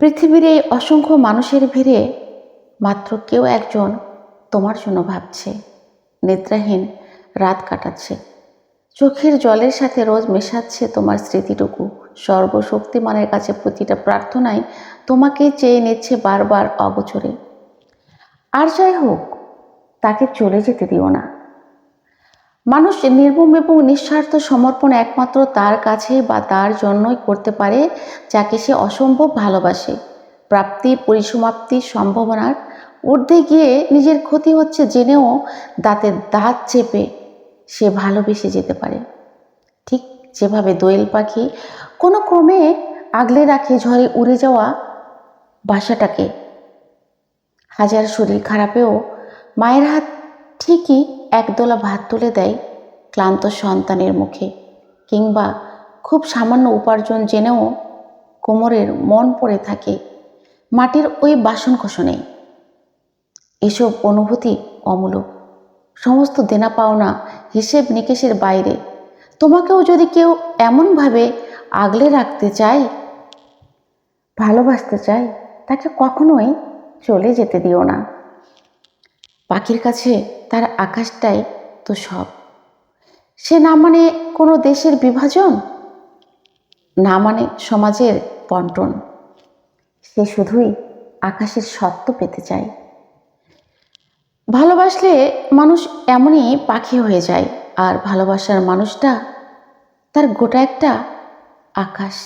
পৃথিবীর এই অসংখ্য মানুষের ভিড়ে মাত্র কেউ একজন তোমার জন্য ভাবছে নিদ্রাহীন রাত কাটাচ্ছে। চোখের জলের সাথে রোজ মেশাচ্ছে তোমার স্মৃতিটুকু। সর্বশক্তিমানের কাছে প্রতিটা প্রার্থনায় তোমাকে চেয়ে নিচ্ছে বারবার অগোচরে। আর যাই হোক, তাকে চলে যেতে দিও না। মানুষ নির্মম এবং নিঃস্বার্থ সমর্পণ একমাত্র তার কাছে বা তার জন্যই করতে পারে, যাকে সে অসম্ভব ভালোবাসে। প্রাপ্তি পরিসমাপ্তির সম্ভাবনার ঊর্ধ্বে গিয়ে নিজের ক্ষতি হচ্ছে জেনেও দাঁতে দাঁত চেপে সে ভালোবেসে যেতে পারে। ঠিক যেভাবে দোয়েল পাখি কোনো ক্রমে আগলে রাখে ঝড়ে উড়ে যাওয়া বাসাটাকে। হাজার শরীর খারাপেও মায়ের হাত ঠিকই একদলা ভাত তুলে দেয় ক্লান্ত সন্তানের মুখে কিংবা খুব সামান্য উপার্জন জেনেও কোমরের মন পড়ে থাকে। মাটির ওই বাসন কোষণে। এসব অনুভূতি অমূলক। সমস্ত দেনা পাওনা হিসেব নিকেশের বাইরে। তোমাকেও যদি কেউ এমনভাবে আগলে রাখতে চায়, ভালোবাসতে চায়, তাকে কখনোই চলে যেতে দিও না। পাখির কাছে তার আকাশটাই তো সব। সে না মানে কোনো দেশের বিভাজন? না মানে সমাজের বন্টন? সে শুধুই আকাশের সত্য পেতে চায়। ভালোবাসলে মানুষ এমনই পাখি হয়ে যায়, আর ভালোবাসার মানুষটা তার গোটা একটা আকাশ।